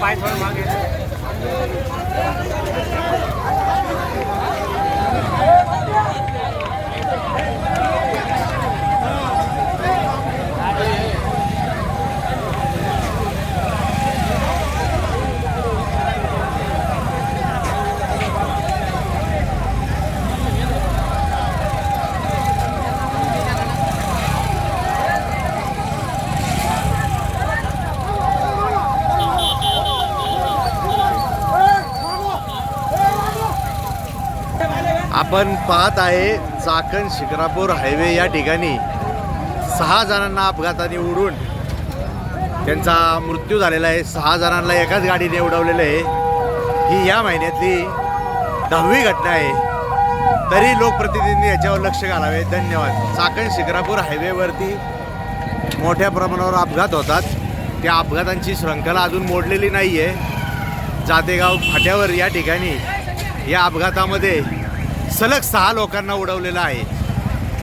拜团还给。你 आपण पाहत आहे चाकण शिक्रापूर हायवे या ठिकाणी. सहा जणांना अपघाताने उडून त्यांचा मृत्यू झालेला आहे. सहा जणांना एकाच गाडीने उडवलेलं आहे. ही या महिन्यातली दहावी घटना आहे. तरी लोकप्रतिनिधींनी याच्यावर लक्ष घालावे. धन्यवाद. चाकण शिक्रापूर हायवेवरती मोठ्या प्रमाणावर अपघात होतात. त्या अपघातांची श्रृंखला अजून मोडलेली नाही आहे जातेगाव फाट्यावर या ठिकाणी या अपघातामध्ये सलग सहा लोकांना उडवलेलं आहे.